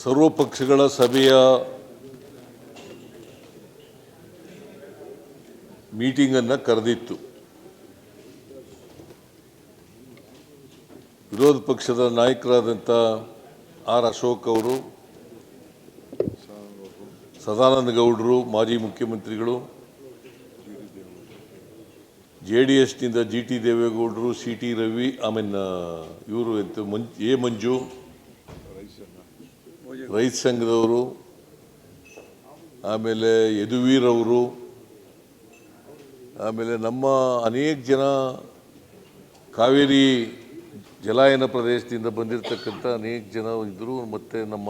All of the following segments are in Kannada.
ಸರ್ವ ಪಕ್ಷಗಳ ಸಭೆಯ ಮೀಟಿಂಗನ್ನು ಕರೆದಿತ್ತು. ವಿರೋಧ ಪಕ್ಷದ ನಾಯಕರಾದಂಥ ಆರ್ ಅಶೋಕ್ ಅವರು, ಸದಾನಂದ ಗೌಡರು, ಮಾಜಿ ಮುಖ್ಯಮಂತ್ರಿಗಳು, ಜೆ ಡಿ ಎಸ್ನಿಂದ ಜಿ ಟಿ ದೇವೇಗೌಡರು, ಸಿ ಟಿ ರವಿ, ಆಮೇಲೆ, ಇವರು ಎಂತ ಮಂಜ್ ಎ ಮಂಜು ರೈತ ಸಂಘದವರು ಆಮೇಲೆ ಯದುವೀರವರು ಆಮೇಲೆ ನಮ್ಮ ಅನೇಕ ಜನ ಕಾವೇರಿ ಜಲಾಯನ ಪ್ರದೇಶದಿಂದ ಬಂದಿರತಕ್ಕಂಥ ಅನೇಕ ಜನ ಇದ್ದರು ಮತ್ತು ನಮ್ಮ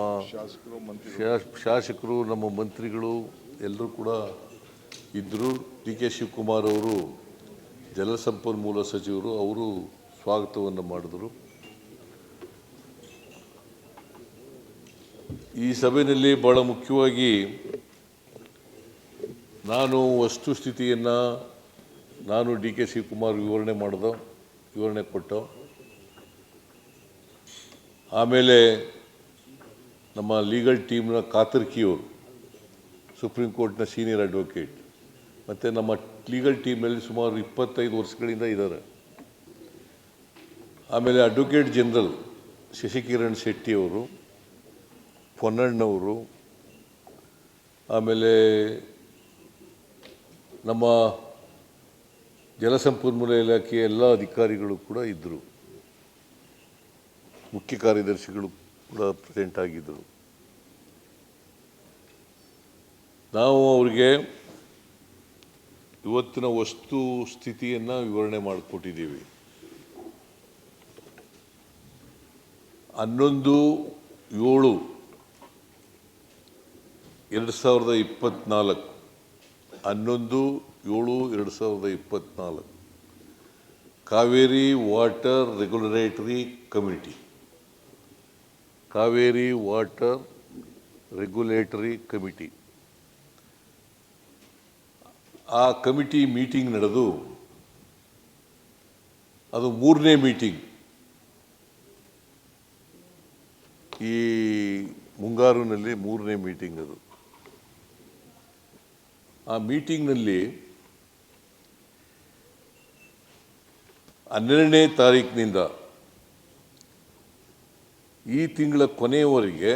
ಶಾಸಕರು ನಮ್ಮ ಮಂತ್ರಿಗಳು ಎಲ್ಲರೂ ಕೂಡ ಇದ್ದರು ಡಿ ಕೆ ಶಿವಕುಮಾರ್ ಅವರು ಜಲಸಂಪನ್ಮೂಲ ಸಚಿವರು ಅವರು ಸ್ವಾಗತವನ್ನು ಮಾಡಿದರು. ಈ ಸಭೆಯಲ್ಲಿ ಭಾಳ ಮುಖ್ಯವಾಗಿ ನಾನು ವಸ್ತುಸ್ಥಿತಿಯನ್ನು ನಾನು ಡಿ ಕೆ ಶಿವಕುಮಾರ್ ವಿವರಣೆ ಮಾಡಿದ, ವಿವರಣೆ ಕೊಟ್ಟು. ಆಮೇಲೆ ನಮ್ಮ ಲೀಗಲ್ ಟೀಮ್ನ ಕಾತರ್ಕಿಯವರು, ಸುಪ್ರೀಂ ಕೋರ್ಟ್ನ ಸೀನಿಯರ್ ಅಡ್ವೊಕೇಟ್, ಮತ್ತು ನಮ್ಮ ಲೀಗಲ್ ಟೀಮ್ನಲ್ಲಿ ಸುಮಾರು ಇಪ್ಪತ್ತೈದು ವರ್ಷಗಳಿಂದ ಇದ್ದಾರೆ ಆಮೇಲೆ ಅಡ್ವೊಕೇಟ್ ಜನರಲ್ ಶಶಿಕಿರಣ್ ಶೆಟ್ಟಿಯವರು ಪೊನ್ನಣ್ಣವರು ಆಮೇಲೆ ನಮ್ಮ ಜಲಸಂಪನ್ಮೂಲ ಇಲಾಖೆಯ ಎಲ್ಲ ಅಧಿಕಾರಿಗಳು ಕೂಡ ಇದ್ದರು ಮುಖ್ಯ ಕಾರ್ಯದರ್ಶಿಗಳು ಕೂಡ ಪ್ರೆಸೆಂಟ್ ಆಗಿದ್ದರು ನಾವು ಅವರಿಗೆ ಇವತ್ತಿನ ವಸ್ತು ಸ್ಥಿತಿಯನ್ನು ವಿವರಣೆ ಮಾಡಿಕೊಟ್ಟಿದ್ದೀವಿ. ಹನ್ನೊಂದು ಏಳು ಎರಡು ಸಾವಿರದ ಇಪ್ಪತ್ತ್ನಾಲ್ಕು ಹನ್ನೊಂದು, ಏಳು, ಎರಡು ಸಾವಿರದ ಇಪ್ಪತ್ತ್ನಾಲ್ಕು Kaveri water regulatory committee Kaveri water regulatory committee ಆ ಕಮಿಟಿ ಮೀಟಿಂಗ್ ನಡೆದು, ಅದು ಮೂರನೇ ಮೀಟಿಂಗ್. ಈ ಮುಂಗಾರಿನಲ್ಲಿ ಮೂರನೇ ಮೀಟಿಂಗ್ ಅದು. ಆ ಮೀಟಿಂಗ್ನಲ್ಲಿ ಹನ್ನೆರಡನೇ ತಾರೀಕಿನಿಂದ ಈ ತಿಂಗಳ ಕೊನೆಯವರೆಗೆ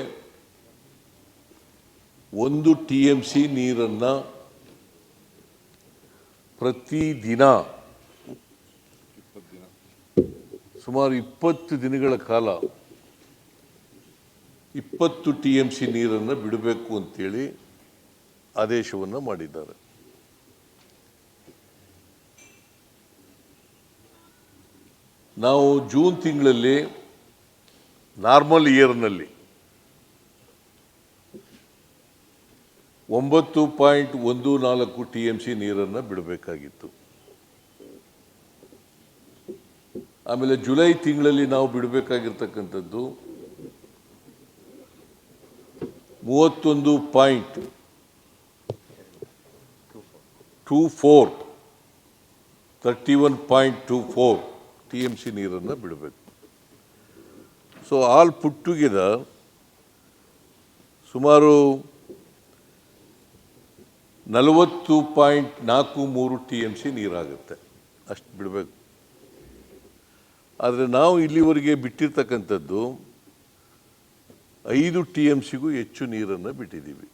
ಒಂದು ಟಿ ಎಂ ಸಿ ನೀರನ್ನು ಪ್ರತಿದಿನ ಸುಮಾರು ಇಪ್ಪತ್ತು ದಿನಗಳ ಕಾಲ ಇಪ್ಪತ್ತು ಟಿ ಎಂ ಸಿ ನೀರನ್ನು ಬಿಡಬೇಕು ಅಂತೇಳಿ ಆದೇಶವನ್ನು ಮಾಡಿದ್ದಾರೆ. ನಾವು ಜೂನ್ ತಿಂಗಳಲ್ಲಿ ನಾರ್ಮಲ್ ಇಯರ್ನಲ್ಲಿ ಒಂಬತ್ತು ಪಾಯಿಂಟ್ ಒಂದು ನಾಲ್ಕು ಟಿ ಎಂ ಸಿ ನೀರನ್ನು ಬಿಡಬೇಕಾಗಿತ್ತು. ಆಮೇಲೆ ಜುಲೈ ತಿಂಗಳಲ್ಲಿ ನಾವು ಬಿಡಬೇಕಾಗಿರ್ತಕ್ಕಂಥದ್ದು ಮೂವತ್ತೊಂದು point two four thirty one point two four T M C ನೀರನ್ನು ಬಿಡಬೇಕು. ಸೊ ಆಲ್ ಪುಟ್ ಟುಗೆದರ್ ಸುಮಾರು ನಲವತ್ತು ಪಾಯಿಂಟ್ ನಾಲ್ಕು ಮೂರು ಟಿ ಎಂ ಸಿ ನೀರಾಗುತ್ತೆ. ಅಷ್ಟು ಬಿಡಬೇಕು. ಆದರೆ ನಾವು ಇಲ್ಲಿವರೆಗೆ ಬಿಟ್ಟಿರ್ತಕ್ಕಂಥದ್ದು ಐದು ಟಿ ಎಂ ಸಿಗೂ ಹೆಚ್ಚು ನೀರನ್ನು ಬಿಟ್ಟಿದ್ದೀವಿ.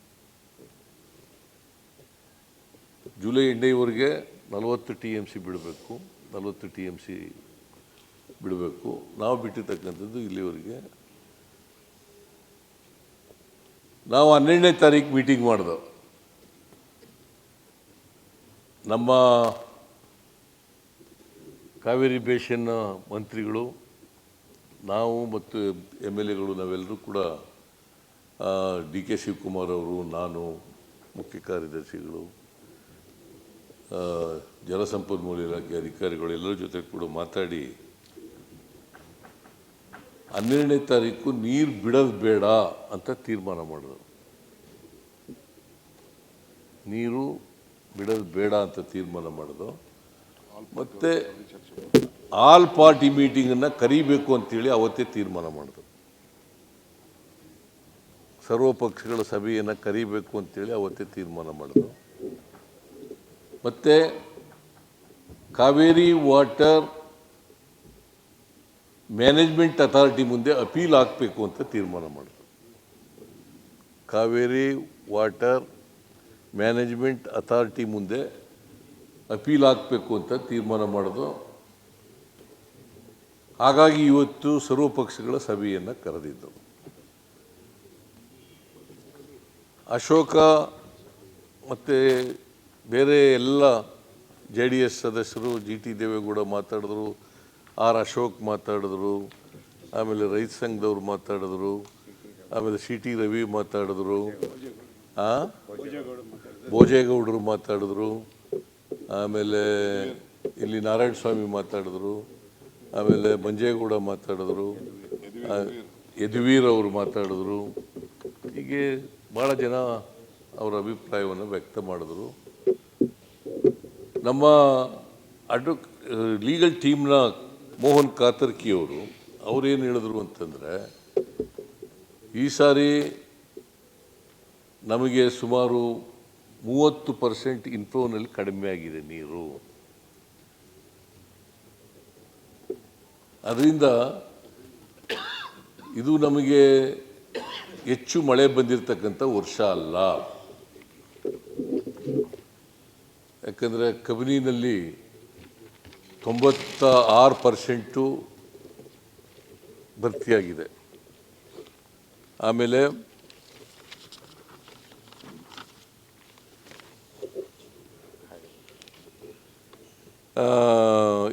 ಜುಲೈ ಎಂಡೈವರೆಗೆ ನಲವತ್ತು ಟಿ ಎಂ ಸಿ ಬಿಡಬೇಕು, ನಲವತ್ತು ಟಿ ಎಂ ಸಿ ಬಿಡಬೇಕು. ನಾವು ಬಿಟ್ಟಿರ್ತಕ್ಕಂಥದ್ದು ಇಲ್ಲಿವರೆಗೆ. ನಾವು ಹನ್ನೆರಡನೇ ತಾರೀಕು ಮೀಟಿಂಗ್ ಮಾಡಿದೆವು. ನಮ್ಮ ಕಾವೇರಿ ಬೇಷನ್ನ ಮಂತ್ರಿಗಳು, ನಾವು ಮತ್ತು ಎಂ ಎಲ್ ಎಗಳು ನಾವೆಲ್ಲರೂ ಕೂಡ ಡಿ ಕೆ ಶಿವಕುಮಾರ್ ಅವರು, ನಾನು, ಮುಖ್ಯ ಕಾರ್ಯದರ್ಶಿಗಳು ಜಲಸಂಪನ್ಮೂಲ ಇಲಾಖೆ ಅಧಿಕಾರಿಗಳು ಎಲ್ಲರ ಜೊತೆ ಕೂಡ ಮಾತಾಡಿ, ಹನ್ನೆರಡನೇ ತಾರೀಕು ನೀರು ಬಿಡೋದು ಬೇಡ ಅಂತ ತೀರ್ಮಾನ ಮಾಡಿದ್ರು. ನೀರು ಬಿಡೋದು ಬೇಡ ಅಂತ ತೀರ್ಮಾನ ಮಾಡಿದ್ರು. ಮತ್ತು ಆಲ್ ಪಾರ್ಟಿ ಮೀಟಿಂಗನ್ನು ಕರಿಬೇಕು ಅಂತೇಳಿ ಅವತ್ತೇ ತೀರ್ಮಾನ ಮಾಡಿದ್ರು. ಸರ್ವ ಪಕ್ಷಗಳ ಸಭೆಯನ್ನು ಕರಿಬೇಕು ಅಂತೇಳಿ ಅವತ್ತೇ ತೀರ್ಮಾನ ಮಾಡಿದ್ರು. ಮತ್ತು ಕಾವೇರಿ ವಾಟರ್ ಮ್ಯಾನೇಜ್ಮೆಂಟ್ ಅಥಾರಿಟಿ ಮುಂದೆ ಅಪೀಲ್ ಹಾಕಬೇಕು ಅಂತ ತೀರ್ಮಾನ ಮಾಡಿದ್ರು. ಕಾವೇರಿ ವಾಟರ್ ಮ್ಯಾನೇಜ್ಮೆಂಟ್ ಅಥಾರಿಟಿ ಮುಂದೆ ಅಪೀಲ್ ಹಾಕಬೇಕು ಅಂತ ತೀರ್ಮಾನ ಮಾಡೋದು ಹಾಗಾಗಿ ಇವತ್ತು ಸರ್ವಪಕ್ಷಗಳ ಸಭೆಯನ್ನು ಕರೆದಿದ್ದು. ಅಶೋಕ ಮತ್ತು ಬೇರೆ ಎಲ್ಲ ಜೆ ಡಿ ಎಸ್ ಸದಸ್ಯರು ಜಿ ಟಿ ದೇವೇಗೌಡ ಮಾತಾಡಿದ್ರು, ಆರ್ ಅಶೋಕ್ ಮಾತಾಡಿದ್ರು, ಆಮೇಲೆ ರೈತ ಸಂಘದವ್ರು ಮಾತಾಡಿದ್ರು, ಆಮೇಲೆ ಸಿ ಟಿ ರವಿ ಮಾತಾಡಿದ್ರು ಭೋಜೇಗೌಡರು ಮಾತಾಡಿದ್ರು, ಆಮೇಲೆ ಇಲ್ಲಿ ನಾರಾಯಣ ಸ್ವಾಮಿ ಮಾತಾಡಿದ್ರು, ಆಮೇಲೆ ಮಂಜೇಗೌಡ ಮಾತಾಡಿದ್ರು ಯದುವೀರ್ ಅವರು ಮಾತಾಡಿದ್ರು. ಹೀಗೆ ಭಾಳ ಜನ ಅವರ ಅಭಿಪ್ರಾಯವನ್ನು ವ್ಯಕ್ತ ಮಾಡಿದ್ರು. ನಮ್ಮ ಅಡ್ವ ಲೀಗಲ್ ಟೀಮ್ನ ಮೋಹನ್ ಕಾತರ್ಕಿ ಅವರು ಅವ್ರೇನು ಹೇಳಿದ್ರು ಅಂತಂದರೆ, ಈ ಸಾರಿ ನಮಗೆ ಸುಮಾರು ಮೂವತ್ತು ಪರ್ಸೆಂಟ್ ಇನ್ಫ್ಲೋನಲ್ಲಿ ಕಡಿಮೆ ಆಗಿದೆ ನೀರು. ಅದರಿಂದ ಇದು ನಮಗೆ ಹೆಚ್ಚು ಮಳೆ ಬಂದಿರತಕ್ಕಂಥ ವರ್ಷ ಅಲ್ಲ. ಯಾಕಂದರೆ ಕಬಿನಿನಲ್ಲಿ ತೊಂಬತ್ತ ಆರು ಪರ್ಸೆಂಟು ಭರ್ತಿಯಾಗಿದೆ. ಆಮೇಲೆ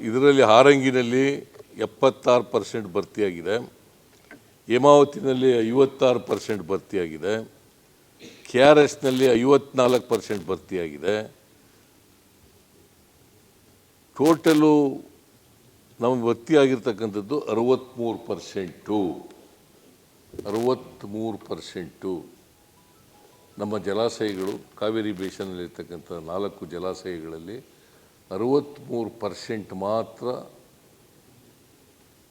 ಇದರಲ್ಲಿ ಹಾರಂಗಿನಲ್ಲಿ ಎಪ್ಪತ್ತಾರು ಪರ್ಸೆಂಟ್ ಭರ್ತಿಯಾಗಿದೆ. ಹೇಮಾವತಿನಲ್ಲಿ ಐವತ್ತಾರು ಪರ್ಸೆಂಟ್ ಭರ್ತಿಯಾಗಿದೆ. ಕೆ ಆರ್ ಎಸ್ನಲ್ಲಿ ಐವತ್ನಾಲ್ಕು ಪರ್ಸೆಂಟ್ ಭರ್ತಿಯಾಗಿದೆ. ಟೋಟಲು ನಮಗೆ ಭರ್ತಿಯಾಗಿರ್ತಕ್ಕಂಥದ್ದು ಅರವತ್ತ್ಮೂರು ಪರ್ಸೆಂಟು. ಅರವತ್ತ್ಮೂರು ಪರ್ಸೆಂಟು. ನಮ್ಮ ಜಲಾಶಯಗಳು, ಕಾವೇರಿ ಬೇಸಿನಲ್ಲಿರ್ತಕ್ಕಂಥ ನಾಲ್ಕು ಜಲಾಶಯಗಳಲ್ಲಿ ಅರವತ್ತ್ಮೂರು ಪರ್ಸೆಂಟ್ ಮಾತ್ರ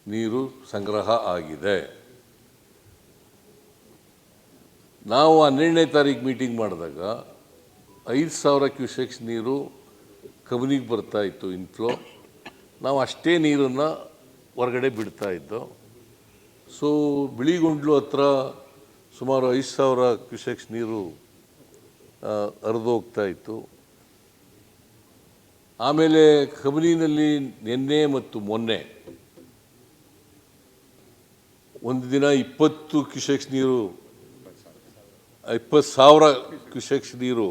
ನೀರು ಸಂಗ್ರಹ ಆಗಿದೆ. ನಾವು ಹನ್ನೆರಡನೇ ತಾರೀಕು ಮೀಟಿಂಗ್ ಮಾಡಿದಾಗ ಐದು ಸಾವಿರ ಕ್ಯೂಸೆಕ್ಸ್ ನೀರು ಕಬಿನಿಗೆ ಬರ್ತಾ ಇತ್ತು ಇನ್ಫ್ಲೋ ನಾವು ಅಷ್ಟೇ ನೀರನ್ನು ಹೊರಗಡೆ ಬಿಡ್ತಾ ಇದ್ದೋ. ಸೊ ಬಿಳಿಗುಂಡ್ಲು ಹತ್ರ ಸುಮಾರು ಐದು ಸಾವಿರ ಕ್ಯೂಸೆಕ್ಸ್ ನೀರು ಹರಿದು ಹೋಗ್ತಾ ಇತ್ತು. ಆಮೇಲೆ ಕಬನಿನಲ್ಲಿ ನಿನ್ನೆ ಮತ್ತು ಮೊನ್ನೆ ಒಂದು ದಿನ ಇಪ್ಪತ್ತು ಕ್ಯೂಸೆಕ್ಸ್ ನೀರು, ಇಪ್ಪತ್ತು ಸಾವಿರ ಕ್ಯೂಸೆಕ್ಸ್ ನೀರು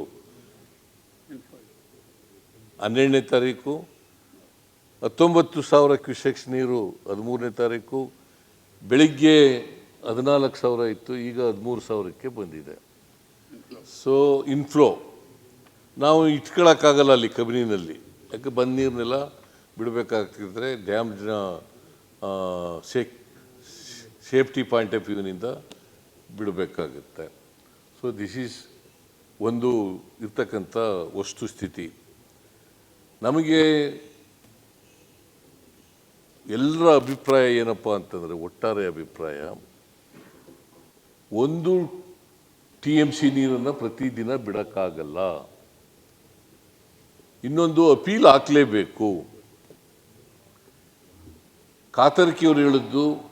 ಹನ್ನೆರಡನೇ ತಾರೀಕು, ಹತ್ತೊಂಬತ್ತು ಸಾವಿರ ಕ್ಯೂಸೆಕ್ಸ್ ನೀರು ಹದಿಮೂರನೇ ತಾರೀಕು, ಬೆಳಿಗ್ಗೆ ಹದಿನಾಲ್ಕು ಸಾವಿರ ಇತ್ತು, ಈಗ ಹದಿಮೂರು ಸಾವಿರಕ್ಕೆ ಬಂದಿದೆ. ಸೊ ಇನ್ಫ್ಲೋ ನಾವು ಇಟ್ಕೊಳ್ಳೋಕ್ಕಾಗಲ್ಲ ಅಲ್ಲಿ ಕಬಿನಿನಲ್ಲಿ. ಯಾಕೆ ಬಂದ ನೀರನ್ನೆಲ್ಲ ಬಿಡಬೇಕಾಗ್ತಿದ್ರೆ ಡ್ಯಾಮ್ನ ಸೇಕ್ ಸೇಫ್ಟಿ ಪಾಯಿಂಟ್ ಆಫ್ ವ್ಯೂನಿಂದ ಬಿಡಬೇಕಾಗುತ್ತೆ. ಸೊ ದಿಸ್ ಈಸ್ ಒಂದು ಇರ್ತಕ್ಕಂಥ ವಸ್ತುಸ್ಥಿತಿ ನಮಗೆ ಎಲ್ಲರ ಅಭಿಪ್ರಾಯ ಏನಪ್ಪ ಅಂತಂದರೆ ಒಟ್ಟಾರೆ ಅಭಿಪ್ರಾಯ. ಒಂದು ಟಿ ಎಂ ಸಿ ನೀರನ್ನು ಪ್ರತಿದಿನ ಬಿಡೋಕ್ಕಾಗಲ್ಲ. ಇನ್ನೊಂದು ಅಪೀಲ್ ಹಾಕಲೇಬೇಕು. ಕಾತರ್ಕಿಯವರು ಹೇಳಿದ್ದು